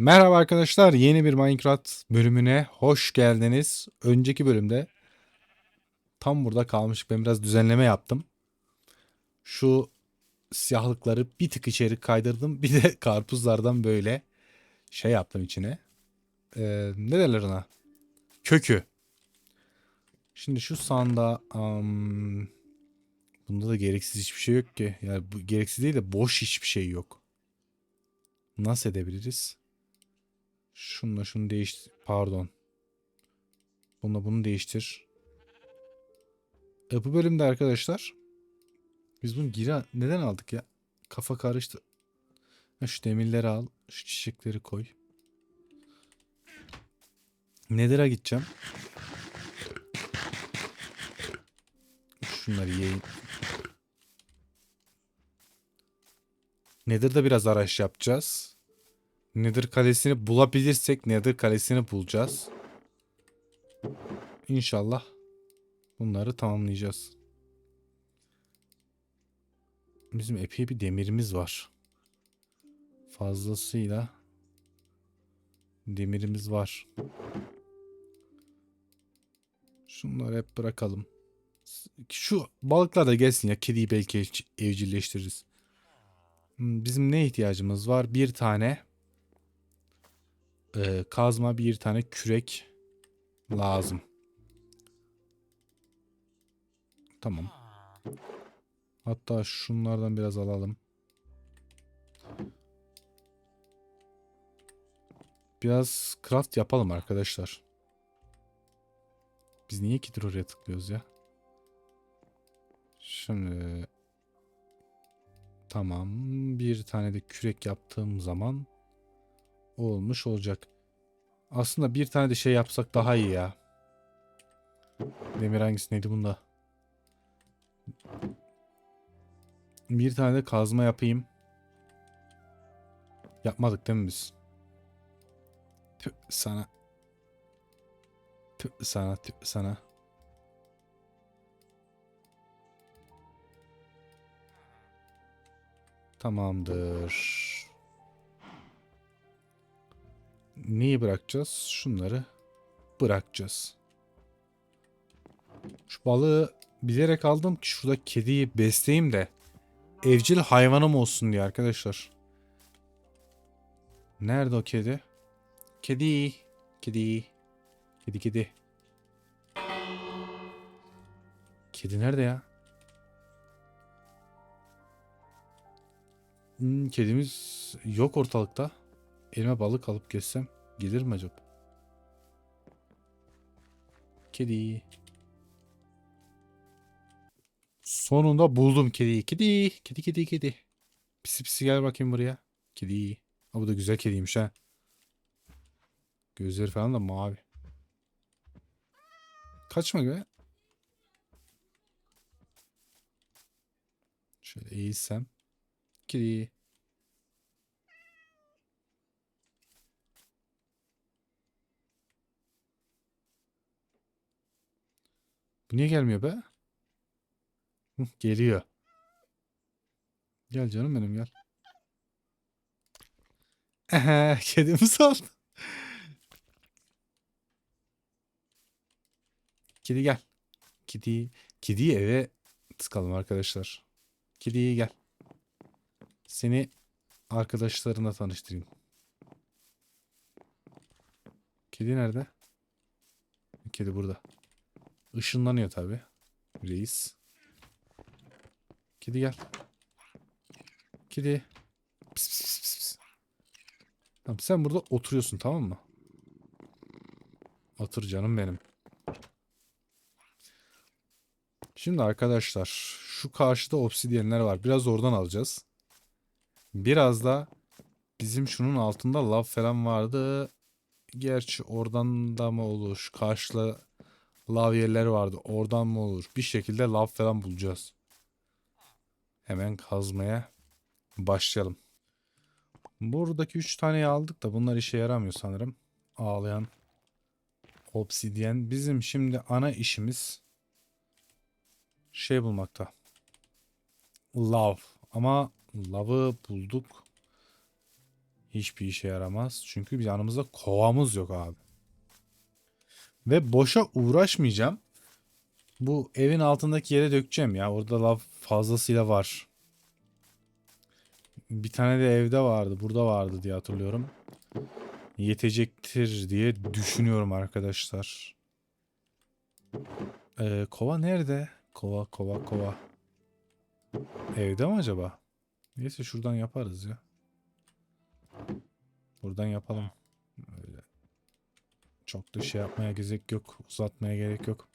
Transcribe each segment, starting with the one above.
Merhaba arkadaşlar, yeni bir Minecraft bölümüne hoş geldiniz. Önceki bölümde tam burada kalmıştık. Ben biraz düzenleme yaptım. Şu siyahlıkları bir tık içeri kaydırdım. Bir de karpuzlardan böyle şey yaptım içine. Ee, ne derler ona? Kökü. Şimdi şu sanda am, bunda da gereksiz hiçbir şey yok ki. Yani bu gereksiz değil de boş hiçbir şey yok. Nasıl edebiliriz? Şunla şunu değiştir. Pardon. Bununla bunu değiştir. E, bu bölümde arkadaşlar biz bunu geri neden aldık ya? Kafa karıştı. Şu demirleri al. Şu çiçekleri koy. Nether'a gideceğim. Şunları yiyeyim. Nether'da biraz araç yapacağız. Nether kalesini bulabilirsek Nether kalesini bulacağız. İnşallah bunları tamamlayacağız. Bizim epey bir demirimiz var. Fazlasıyla demirimiz var. Şunları hep bırakalım. Şu balıklar da gelsin ya. Kediyi belki ev- evcilleştiririz. Hmm, Bizim ne ihtiyacımız var? Bir tane e, kazma, bir tane kürek lazım. Tamam. Hatta şunlardan biraz alalım. Biraz craft yapalım arkadaşlar. Biz niye ikidir oraya tıklıyoruz ya? Şimdi tamam bir tane de kürek yaptığım zaman olmuş olacak. Aslında bir tane de şey yapsak daha iyi ya. Demir hangisi neydi bunda? Bir tane de kazma yapayım. Yapmadık değil mi biz? Tüh sana. Tüh sana tüh sana. Tamamdır. Neyi bırakacağız? Şunları bırakacağız. Şu balığı bilerek aldım ki şurada kediyi besleyeyim de evcil hayvanım olsun diye arkadaşlar. Nerede o kedi? Kedi. Kedi. Kedi kedi. Kedi nerede ya? Hmm, kedimiz yok ortalıkta. Elime balık alıp geçsem gelir mi acaba? Kedi. Sonunda buldum kediyi. Kedi. Kedi kedi kedi. Pisi pisi gel bakayım buraya. Kedi. Ha, bu da güzel kediymiş ha. Gözleri falan da mavi. Kaçma be. Şöyle eğilsem. Kedi. Bu niye gelmiyor be? Geliyor. Gel canım benim gel. Ehe, kedimi saldı. Kedi gel. Kedi, kediyi eve tıkalım arkadaşlar. Kedi gel. Seni arkadaşlarına tanıştırayım. Kedi nerede? Kedi burada. Işınlanıyor tabi. Reis. Kedi gel. Kedi. Pis, pis, pis, pis. Tamam sen burada oturuyorsun tamam mı? Otur canım benim. Şimdi arkadaşlar şu karşıda obsidyenler var. Biraz oradan alacağız. Biraz da bizim şunun altında lav falan vardı. Gerçi oradan da mı olur? Şu karşıda lav yerleri vardı. Oradan mı olur? Bir şekilde lav falan bulacağız. Hemen kazmaya başlayalım. Buradaki 3 taneyi aldık da bunlar işe yaramıyor sanırım. Ağlayan obsidyen. Bizim şimdi ana işimiz şey bulmakta. Lav. Ama lavı bulduk. Hiçbir işe yaramaz. Çünkü bir yanımızda kovamız yok abi. Ve boşa uğraşmayacağım. Bu evin altındaki yere dökeceğim ya. Orada lav fazlasıyla var. Bir tane de evde vardı. Burada vardı diye hatırlıyorum. Yetecektir diye düşünüyorum arkadaşlar. Ee, kova nerede? Kova kova kova. Evde mi acaba? Neyse şuradan yaparız ya. Buradan yapalım. Çok da şey yapmaya gerek yok. Uzatmaya gerek yok.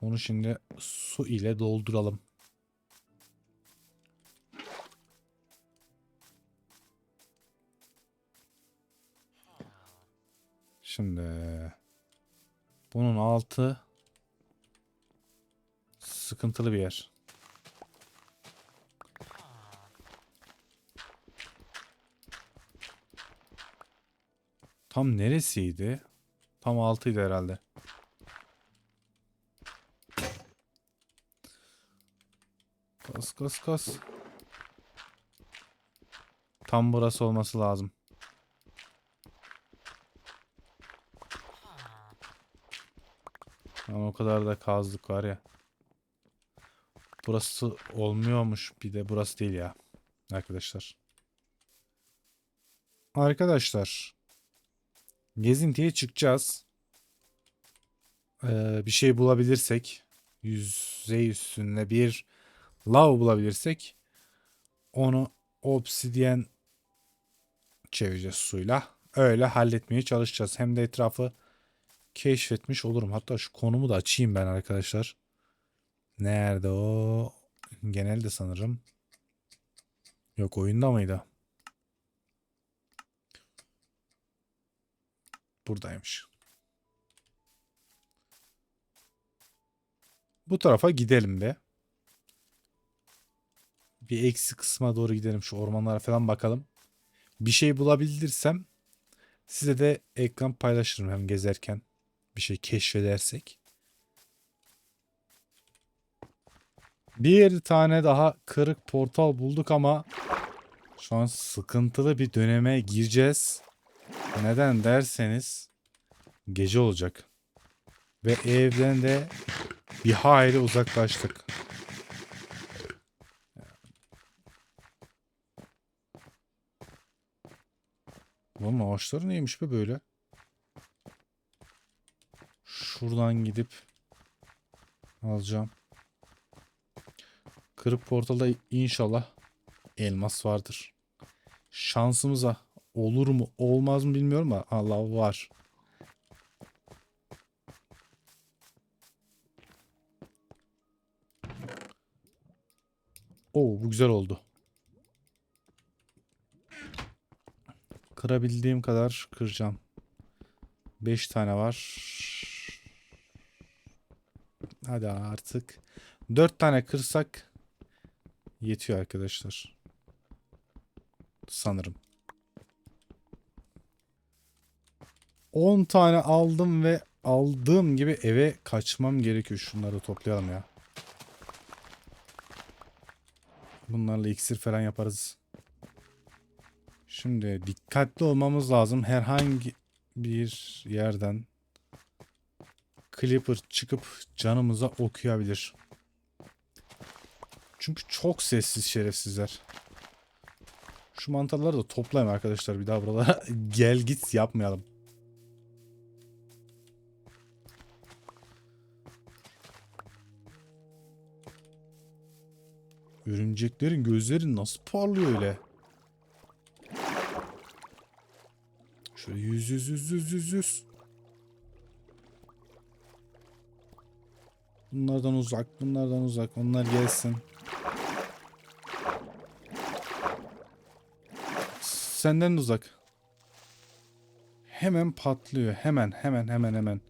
Onu şimdi su ile dolduralım. Şimdi bunun altı sıkıntılı bir yer. Tam neresiydi? Tam altıydı herhalde. Kas kas kas. Tam burası olması lazım. Ama o kadar da kazdık var ya. Burası olmuyormuş. Bir de burası değil ya. Arkadaşlar. Arkadaşlar. Gezintiye çıkacağız. Ee, bir şey bulabilirsek. Yüzey üstünde bir lav bulabilirsek. Onu obsidyen çevireceğiz suyla. Öyle halletmeye çalışacağız. Hem de etrafı keşfetmiş olurum. Hatta şu konumu da açayım ben arkadaşlar. Nerede o? Genelde sanırım. Yok oyunda mıydı? Buradaymış. Bu tarafa gidelim be. Bir eksi kısma doğru gidelim. Şu ormanlara falan bakalım. Bir şey bulabilirsem size de ekran paylaşırım hem gezerken. Bir şey keşfedersek. Bir tane daha kırık portal bulduk ama şu an sıkıntılı bir döneme gireceğiz. Neden derseniz gece olacak. Ve evden de bir hayli uzaklaştık. Lan ağaçları neymiş be böyle? Şuradan gidip alacağım. Kırık portalda inşallah elmas vardır. Şansımıza olur mu olmaz mı bilmiyorum ama Allah var. Oo bu güzel oldu. Kırabildiğim kadar kıracağım. 5 tane var. Hadi artık. 4 tane kırsak yetiyor arkadaşlar. Sanırım. 10 tane aldım ve aldığım gibi eve kaçmam gerekiyor. Şunları toplayalım ya. Bunlarla iksir falan yaparız. Şimdi dikkatli olmamız lazım. Herhangi bir yerden Clipper çıkıp canımıza okuyabilir. Çünkü çok sessiz şerefsizler. Şu mantarları da toplayayım arkadaşlar. Bir daha buralara gel git yapmayalım. Örümceklerin gözleri nasıl parlıyor öyle? Şöyle yüz yüz yüz yüz yüz yüz. Bunlardan uzak, bunlardan uzak. Onlar gelsin. Senden de uzak. Hemen patlıyor. Hemen, hemen, hemen, hemen.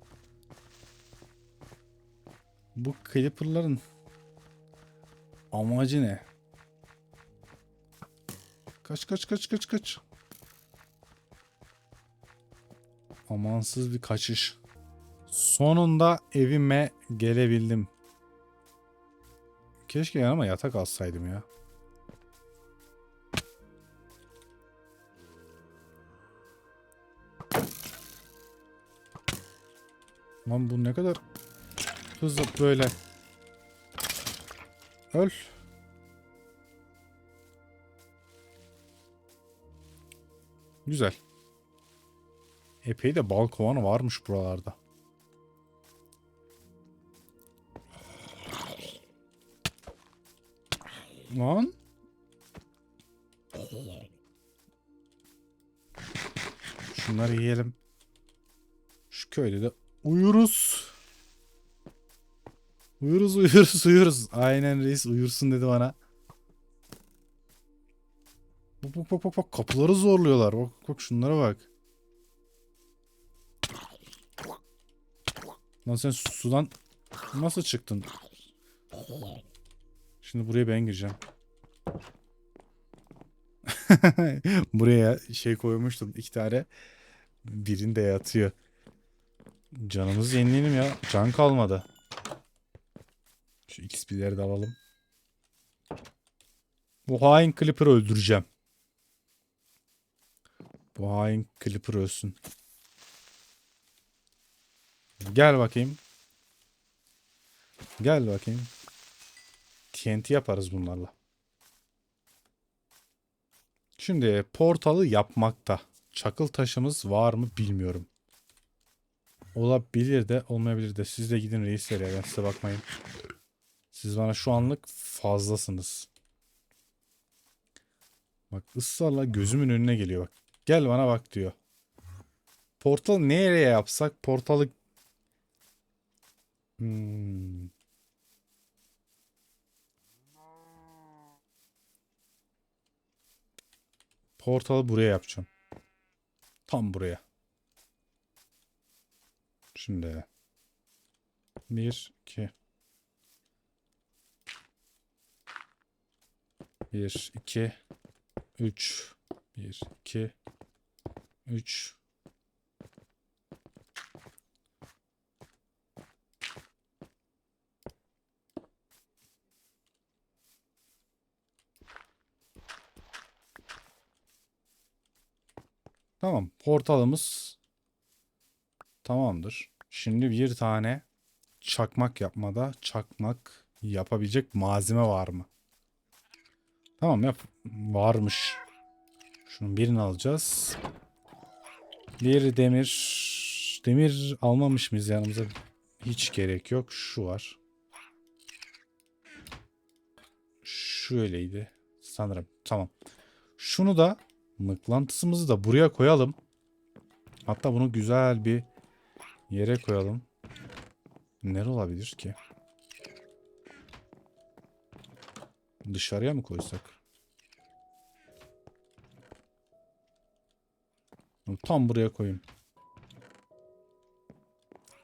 Bu Clipper'ların Amacı ne? Kaç kaç kaç kaç kaç. Amansız bir kaçış. Sonunda evime gelebildim. Keşke yanıma yatak alsaydım ya. Lan bu ne kadar hızlı böyle Öl. Güzel. Epey de bal kovanı varmış buralarda. Lan. Şunları yiyelim. Şu köyde de uyuruz. Uyuruz uyuruz uyuruz. Aynen reis uyursun dedi bana. Bak bak bak bak bak kapıları zorluyorlar. Bak bak şunlara bak. Lan sen sudan nasıl çıktın? Şimdi buraya ben gireceğim. Buraya şey koymuştum iki tane. Birinde yatıyor. Canımızı yenileyelim ya. Can kalmadı. Şu XP'leri de alalım. Bu hain Clipper'ı öldüreceğim. Bu hain Clipper ölsün. Gel bakayım. Gel bakayım. TNT yaparız bunlarla. Şimdi portalı yapmakta. Çakıl taşımız var mı bilmiyorum. Olabilir de olmayabilir de. Siz de gidin reisler ya ben size bakmayın. Siz bana şu anlık fazlasınız. Bak ısrarla gözümün önüne geliyor bak. Gel bana bak diyor. Portal nereye yapsak portalı Hmm. Portalı buraya yapacağım. Tam buraya. Şimdi. Bir, iki. Bir, iki, üç. Bir, iki, üç. Tamam. Portalımız tamamdır. Şimdi bir tane çakmak yapmada çakmak yapabilecek malzeme var mı? Tamam yap. Varmış. Şunun birini alacağız. Bir demir. Demir almamış mıyız yanımıza? Hiç gerek yok. Şu var. Şöyleydi. Sanırım. Tamam. Şunu da mıklantısımızı da buraya koyalım. Hatta bunu güzel bir yere koyalım. Nere olabilir ki? Dışarıya mı koysak? Tam buraya koyayım.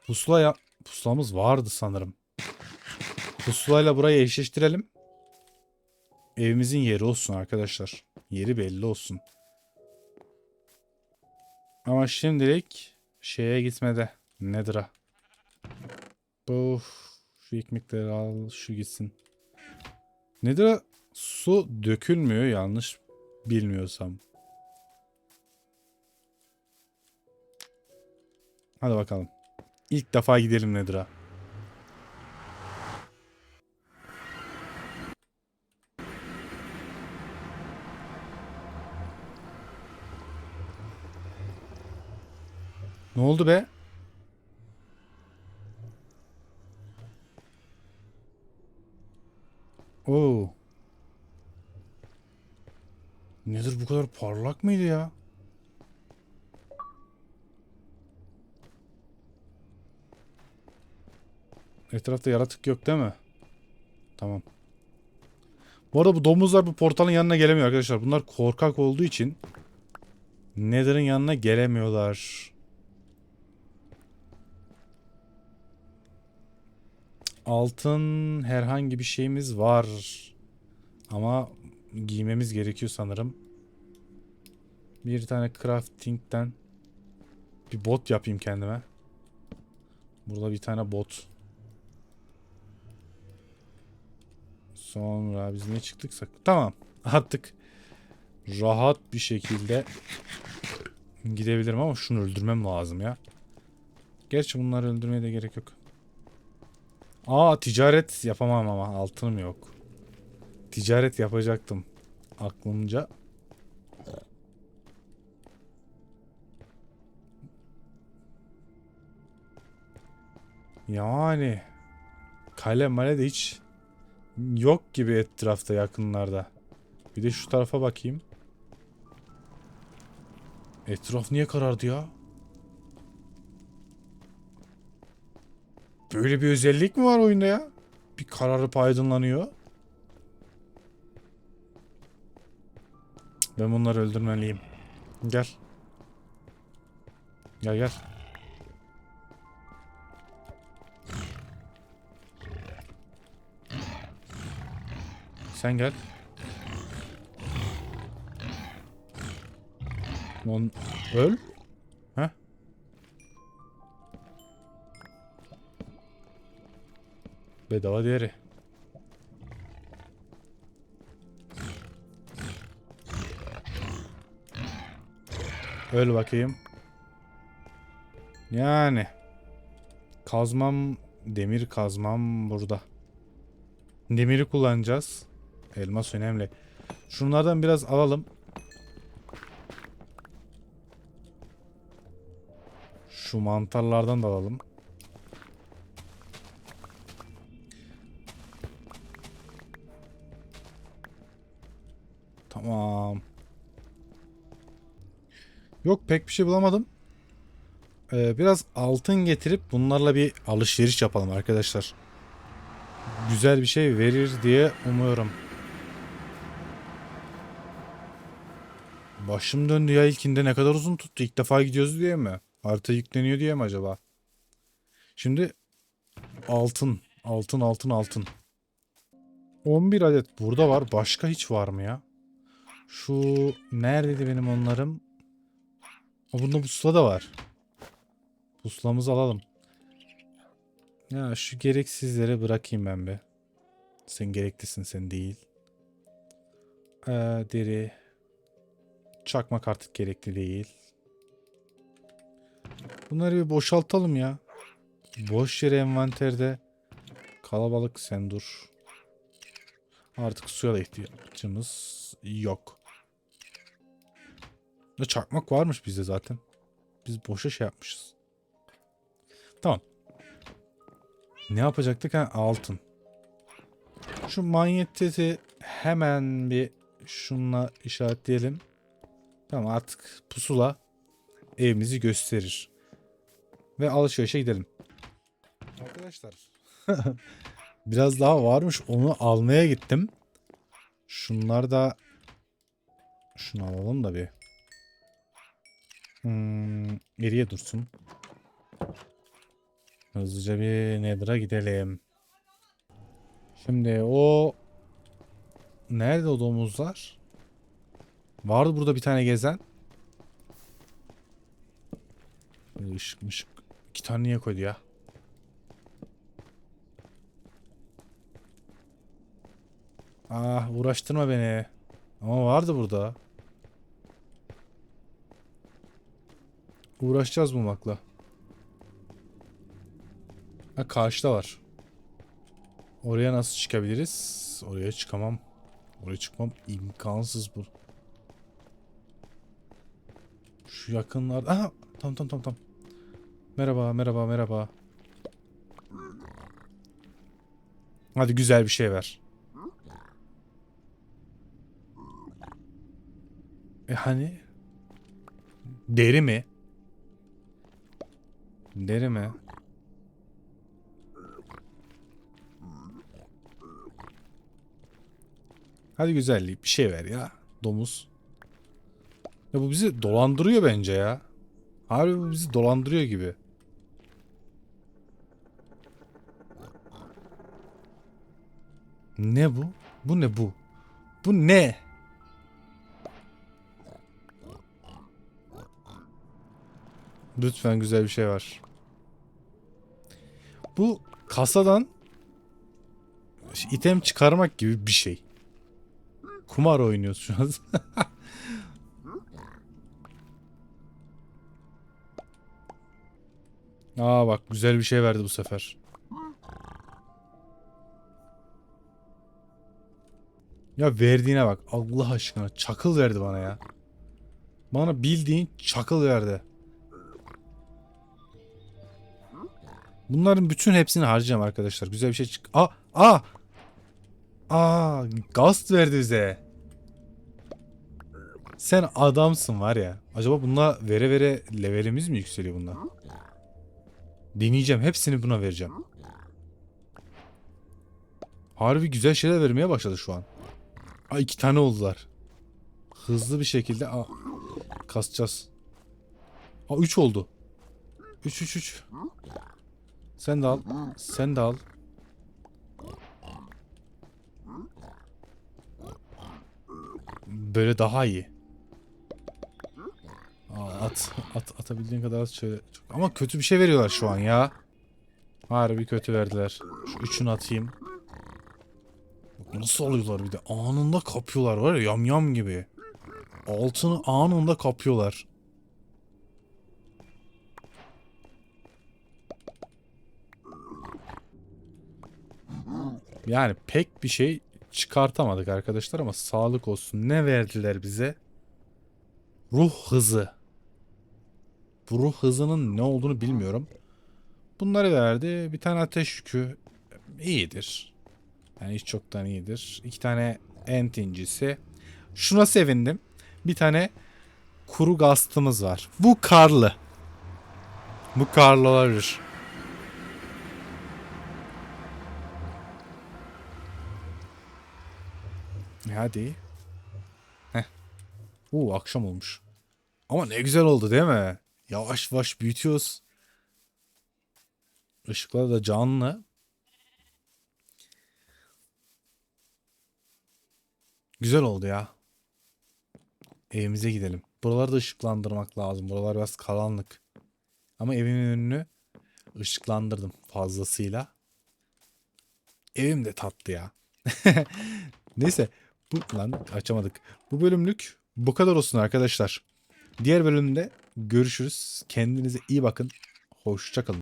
Pusula ya pusulamız vardı sanırım. Pusulayla burayı eşleştirelim. Evimizin yeri olsun arkadaşlar. Yeri belli olsun. Ama şimdilik şeye gitmede. Nedir'a? Bu şu ekmekleri al şu gitsin. Nedir'a su dökülmüyor yanlış bilmiyorsam. Hadi bakalım. İlk defa gidelim Nedir'a. Ne oldu be? Oo. Nedir bu kadar parlak mıydı ya? Etrafta yaratık yok değil mi? Tamam. Bu arada bu domuzlar bu portalın yanına gelemiyor arkadaşlar. Bunlar korkak olduğu için Nether'ın yanına gelemiyorlar. Altın herhangi bir şeyimiz var. Ama giymemiz gerekiyor sanırım. Bir tane crafting'den bir bot yapayım kendime. Burada bir tane bot. Sonra biz ne çıktıksak. Tamam. Artık rahat bir şekilde gidebilirim ama şunu öldürmem lazım ya. Gerçi bunları öldürmeye de gerek yok. Aa ticaret yapamam ama altınım yok. Ticaret yapacaktım. Aklımca. Yani kale male de hiç yok gibi etrafta yakınlarda. Bir de şu tarafa bakayım. Etraf niye karardı ya? Böyle bir özellik mi var oyunda ya? Bir kararıp aydınlanıyor. Ben bunları öldürmeliyim. Gel. Gel gel. Sen gel. Lan öl. Bedava deri. Öl bakayım. Yani. Kazmam, demir kazmam burada. Demiri kullanacağız. Elmas önemli. Şunlardan biraz alalım. Şu mantarlardan da alalım. Yok pek bir şey bulamadım. Ee, biraz altın getirip bunlarla bir alışveriş yapalım arkadaşlar. Güzel bir şey verir diye umuyorum. Başım döndü ya ilkinde ne kadar uzun tuttu. İlk defa gidiyoruz diye mi? Harita yükleniyor diye mi acaba? Şimdi altın, altın, altın, altın. 11 adet burada var. Başka hiç var mı ya? Şu neredeydi benim onlarım? O bunda pusula da var. Pusulamızı alalım. Ya şu gereksizleri bırakayım ben be. Sen gereklisin sen değil. Ee, deri. Çakmak artık gerekli değil. Bunları bir boşaltalım ya. Boş yere envanterde kalabalık sen dur. Artık suya da ihtiyacımız yok. Ne çakmak varmış bizde zaten. Biz boşa şey yapmışız. Tamam. Ne yapacaktık? Ha, altın. Şu manyeteti hemen bir şunla işaretleyelim. Tamam artık pusula evimizi gösterir. Ve alışverişe gidelim. Arkadaşlar. Biraz daha varmış. Onu almaya gittim. Şunlar da şunu alalım da bir. Hmm, geriye dursun. Hızlıca bir Nether'a gidelim. Şimdi o nerede o domuzlar? Vardı burada bir tane gezen. Böyle ışık mışık. İki tane niye koydu ya? Ah uğraştırma beni. Ama vardı burada. Uğraşacağız bulmakla. Ha karşıda var. Oraya nasıl çıkabiliriz? Oraya çıkamam. Oraya çıkmam imkansız bu. Şu yakınlarda. Aha tamam tamam tamam tamam. Merhaba merhaba merhaba. Hadi güzel bir şey ver. E hani? Deri mi? Deri mi? Hadi güzellik bir şey ver ya. Domuz. Ya bu bizi dolandırıyor bence ya. Harbi bu bizi dolandırıyor gibi. Ne bu? Bu ne bu? Bu ne? Lütfen güzel bir şey var. Bu kasadan item çıkarmak gibi bir şey. Kumar oynuyoruz şu an. Aa bak güzel bir şey verdi bu sefer. Ya verdiğine bak. Allah aşkına çakıl verdi bana ya. Bana bildiğin çakıl verdi. Bunların bütün hepsini harcayacağım arkadaşlar. Güzel bir şey çık. Aa! Aa! Aa! Gast verdi bize. Sen adamsın var ya. Acaba bununla vere vere levelimiz mi yükseliyor bununla? Deneyeceğim. Hepsini buna vereceğim. Harbi güzel şeyler vermeye başladı şu an. Aa iki tane oldular. Hızlı bir şekilde aa, kasacağız. Aa üç oldu. Üç üç üç. Sen de al. Sen de al. Böyle daha iyi. Aa, at, at, atabildiğin kadar at şöyle. Çok- Ama kötü bir şey veriyorlar şu an ya. Harbi kötü verdiler. Şu üçünü atayım. Nasıl alıyorlar bir de anında kapıyorlar var ya yam yam gibi. Altını anında kapıyorlar. Yani pek bir şey çıkartamadık arkadaşlar ama sağlık olsun. Ne verdiler bize? Ruh hızı. Bu ruh hızının ne olduğunu bilmiyorum. Bunları verdi. Bir tane ateş yükü iyidir. Yani hiç çoktan iyidir. İki tane ent incisi. Şuna sevindim. Bir tane kuru gastımız var. Bu karlı. Bu karlı olabilir. Hadi. Heh. Oo akşam olmuş. Ama ne güzel oldu değil mi? Yavaş yavaş büyütüyoruz. Işıklar da canlı. Güzel oldu ya. Evimize gidelim. Buraları da ışıklandırmak lazım. Buralar biraz karanlık. Ama evimin önünü ışıklandırdım fazlasıyla. Evim de tatlı ya. Neyse. Lan açamadık. Bu bölümlük bu kadar olsun arkadaşlar. Diğer bölümde görüşürüz. Kendinize iyi bakın. Hoşçakalın.